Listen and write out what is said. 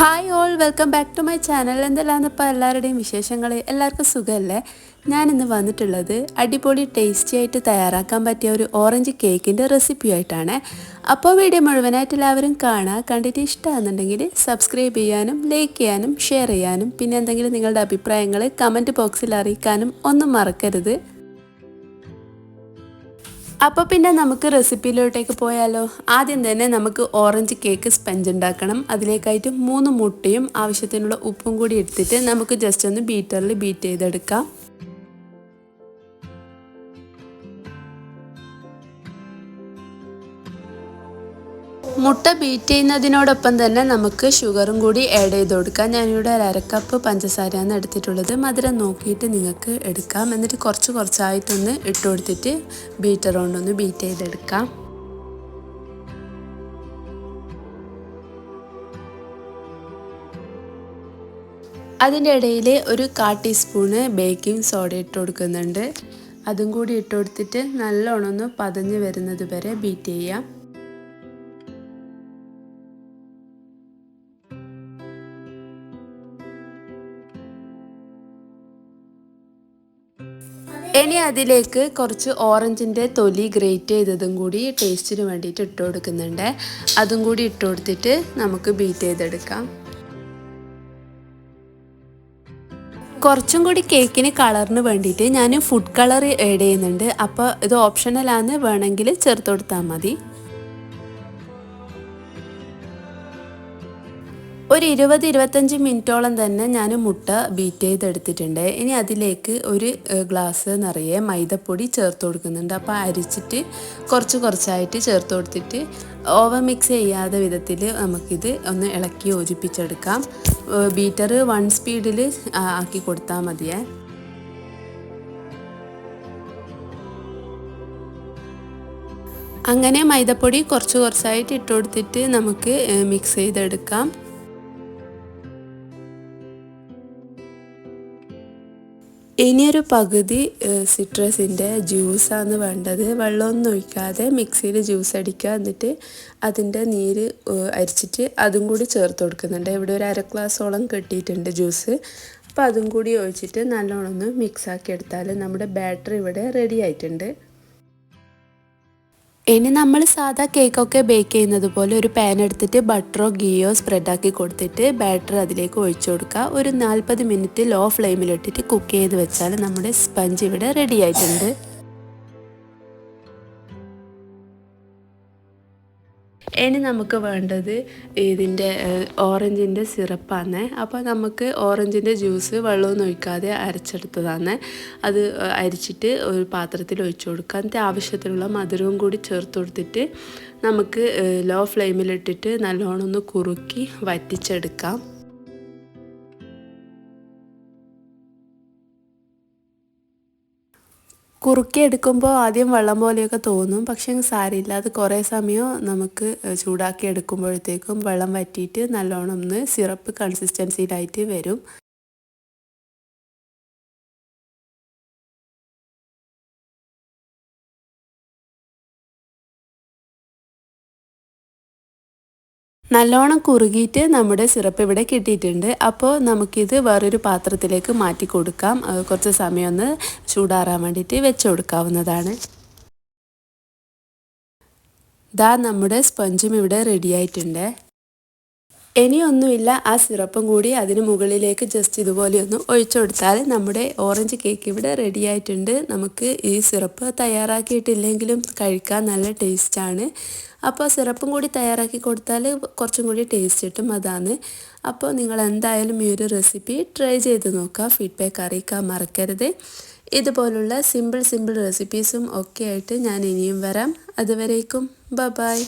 Hi all welcome back to my channel എന്തെല്ലാം ഇപ്പോൾ എല്ലാവരുടെയും വിശേഷങ്ങൾ എല്ലാവർക്കും സുഖമല്ലേ ഇന്ന് വന്നിട്ടുള്ളത് അടിപൊളി ടേസ്റ്റി ആയിട്ട് തയ്യാറാക്കാൻ പറ്റിയ ഒരു ഓറഞ്ച് കേക്കിന്റെ റെസിപ്പി ആയിട്ടാണ്. അപ്പോൾ വീഡിയോ മുഴുവനായിട്ട് എല്ലാവരും കാണുക കണ്ടിട്ട് ഇഷ്ടമാണെന്നുണ്ടെങ്കിൽ സബ്സ്ക്രൈബ് ചെയ്യാനും ലൈക്ക് ചെയ്യാനും ഷെയർ ചെയ്യാനും പിന്നെ എന്തെങ്കിലും നിങ്ങളുടെ അഭിപ്രായങ്ങൾ കമന്റ് ബോക്സിൽ അറിയിക്കാനും ഒന്നും മറക്കരുത്. അപ്പോൾ പിന്നെ നമുക്ക് റെസിപ്പിയിലോട്ടേക്ക് പോയാലോ? ആദ്യം തന്നെ നമുക്ക് ഓറഞ്ച് കേക്ക് സ്പഞ്ച് ഉണ്ടാക്കണം. അതിലേക്കായിട്ട് മൂന്ന് മുട്ടയും ആവശ്യത്തിനുള്ള ഉപ്പും കൂടി എടുത്തിട്ട് നമുക്ക് ജസ്റ്റ് ഒന്ന് ബീറ്ററിൽ ബീറ്റ് ചെയ്തെടുക്കാം. മുട്ട ബീറ്റ് ചെയ്യുന്നതിനോടൊപ്പം തന്നെ നമുക്ക് ഷുഗറും കൂടി ആഡ് ചെയ്ത് കൊടുക്കാം. ഞാനിവിടെ ഒരു അരക്കപ്പ് പഞ്ചസാരയാണ് എടുത്തിട്ടുള്ളത്. മധുരം നോക്കിയിട്ട് നിങ്ങൾക്ക് എടുക്കാം. എന്നിട്ട് കുറച്ച് കുറച്ചായിട്ടൊന്ന് ഇട്ട് കൊടുത്തിട്ട് ബീറ്റർ കൊണ്ടൊന്ന് ബീറ്റ് ചെയ്തെടുക്കാം. അതിന്റെ ഇടയിൽ ഒരു കാ ടീസ്പൂണ് ബേക്കിംഗ് സോഡ ഇട്ട് കൊടുക്കുന്നുണ്ട്. അതും കൂടി ഇട്ട് കൊടുത്തിട്ട് നല്ലോണം ഒന്ന് പതഞ്ഞ് വരുന്നത് വരെ ബീറ്റ് ചെയ്യാം. ഇനി അതിലേക്ക് കുറച്ച് ഓറഞ്ചിന്റെ തൊലി ഗ്രേറ്റ് ചെയ്തതും കൂടി ടേസ്റ്റിന് വേണ്ടിയിട്ട് ഇട്ട് കൊടുക്കുന്നുണ്ട്. അതും കൂടി ഇട്ട് കൊടുത്തിട്ട് നമുക്ക് ബീറ്റ് ചെയ്തെടുക്കാം. കുറച്ചും കൂടി കേക്കിന് കളറിന് വേണ്ടിയിട്ട് ഞാൻ ഫുഡ് കളർ ആഡ് ചെയ്യുന്നുണ്ട്. അപ്പോൾ ഇത് ഓപ്ഷണലാണ് വേണമെങ്കിൽ ചേർത്ത് കൊടുത്താൽ മതി. ഒരു ഇരുപത് ഇരുപത്തഞ്ച് മിനിറ്റോളം തന്നെ ഞാൻ മുട്ട ബീറ്റ് ചെയ്തെടുത്തിട്ടുണ്ട്. ഇനി അതിലേക്ക് ഒരു ഗ്ലാസ് നിറയെ മൈദപ്പൊടി ചേർത്ത് കൊടുക്കുന്നുണ്ട്. അപ്പോൾ അരിച്ചിട്ട് കുറച്ച് കുറച്ചായിട്ട് ചേർത്ത് കൊടുത്തിട്ട് ഓവർ മിക്സ് ചെയ്യാതെ വിധത്തിൽ നമുക്കിത് ഒന്ന് ഇളക്കി യോജിപ്പിച്ചെടുക്കാം. ബീറ്റർ വൺ സ്പീഡിൽ ആക്കി കൊടുത്താൽ മതിയേ. അങ്ങനെ മൈദപ്പൊടി കുറച്ച് കുറച്ചായിട്ട് ഇട്ട് കൊടുത്തിട്ട് നമുക്ക് മിക്സ് ചെയ്തെടുക്കാം. ഇനിയൊരു പകുതി സിട്രസിന്റെ ജ്യൂസാണ് വേണ്ടത്. വെള്ളമൊന്നും ഒഴിക്കാതെ മിക്സിയിൽ ജ്യൂസ് അടിക്കുക. എന്നിട്ട് അതിന്റെ നീര് അരിച്ചിട്ട് അതും കൂടി ചേർത്ത് കൊടുക്കുന്നുണ്ട്. ഇവിടെ ഒരു അര ഗ്ലാസോളം കെട്ടിയിട്ടുണ്ട് ജ്യൂസ് അപ്പോൾ അതും കൂടി ഒഴിച്ചിട്ട് നല്ലോണം ഒന്ന് മിക്സാക്കി എടുത്താൽ നമ്മുടെ ബാറ്ററി ഇവിടെ റെഡി ആയിട്ടുണ്ട്. ഇനി നമ്മൾ സാധാ കേക്കൊക്കെ ബേക്ക് ചെയ്യുന്നത് പോലെ ഒരു പാൻ എടുത്തിട്ട് ബട്ടറോ ഗീയോ സ്പ്രെഡാക്കി കൊടുത്തിട്ട് ബാറ്റർ അതിലേക്ക് ഒഴിച്ചു കൊടുക്കുക. ഒരു നാൽപ്പത് മിനിറ്റ് ലോ ഫ്ലെയിമിലിട്ടിട്ട് കുക്ക് ചെയ്ത് വെച്ചാൽ നമ്മുടെ സ്പഞ്ച് ഇവിടെ റെഡി ആയിട്ടുണ്ട്. ഇനി നമുക്ക് വേണ്ടത് ഇതിന്റെ ഓറഞ്ചിന്റെ സിറപ്പാണ്. അപ്പോൾ നമുക്ക് ഓറഞ്ചിന്റെ ജ്യൂസ് വെള്ളമൊന്നും ഒഴിക്കാതെ അരച്ചെടുത്തതാണ്. അത് അരിച്ചിട്ട് ഒരു പാത്രത്തിൽ ഒഴിച്ചു കൊടുക്കുക. എന്നിട്ട് ആവശ്യത്തിനുള്ള മധുരവും കൂടി ചേർത്ത് കൊടുത്തിട്ട് നമുക്ക് ലോ ഫ്ലെയിമിലിട്ടിട്ട് നല്ലോണം ഒന്ന് കുറുക്കി വറ്റിച്ചെടുക്കാം. കുറുക്കി എടുക്കുമ്പോൾ ആദ്യം വെള്ളം പോലെയൊക്കെ തോന്നും. പക്ഷേ സാരില്ല അത് കുറേ സമയം നമുക്ക് ചൂടാക്കി എടുക്കുമ്പോഴത്തേക്കും വെള്ളം വറ്റിയിട്ട് നല്ലോണം ഒന്ന് സിറപ്പ് കൺസിസ്റ്റൻസിയിലായിട്ട് വരും. നല്ലോണം കുറുകിയിട്ട് നമ്മുടെ സിറപ്പ് ഇവിടെ കിട്ടിയിട്ടുണ്ട്. അപ്പോൾ നമുക്കിത് വേറൊരു പാത്രത്തിലേക്ക് മാറ്റി കൊടുക്കാം. കുറച്ച് സമയം ഒന്ന് ചൂടാറാൻ വേണ്ടിയിട്ട് വെച്ച് കൊടുക്കാവുന്നതാണ്. ദാ നമ്മുടെ സ്പഞ്ചും ഇവിടെ റെഡി ആയിട്ടുണ്ട്. ഇനിയൊന്നുമില്ല. ആ സിറപ്പും കൂടി അതിന് മുകളിലേക്ക് ജസ്റ്റ് ഇതുപോലെ ഒന്ന് ഒഴിച്ചു കൊടുത്താൽ നമ്മുടെ ഓറഞ്ച് കേക്ക് ഇവിടെ റെഡി ആയിട്ടുണ്ട്. നമുക്ക് ഈ സിറപ്പ് തയ്യാറാക്കിയിട്ടില്ലെങ്കിലും കഴിക്കാൻ നല്ല ടേസ്റ്റാണ് അപ്പോൾ സിറപ്പും കൂടി തയ്യാറാക്കി കൊടുത്താൽ കുറച്ചും കൂടി ടേസ്റ്റ് കിട്ടും. അതാണ്. അപ്പോൾ നിങ്ങൾ എന്തായാലും ഈ ഒരു റെസിപ്പി ട്രൈ ചെയ്ത് നോക്കുക. ഫീഡ്ബാക്ക് അറിയിക്കാൻ മറക്കരുത്. ഇതുപോലുള്ള സിമ്പിൾ സിമ്പിൾ റെസിപ്പീസും ഒക്കെ ആയിട്ട് ഞാൻ ഇനിയും വരാം. അതുവരേക്കും. ബ ബായ്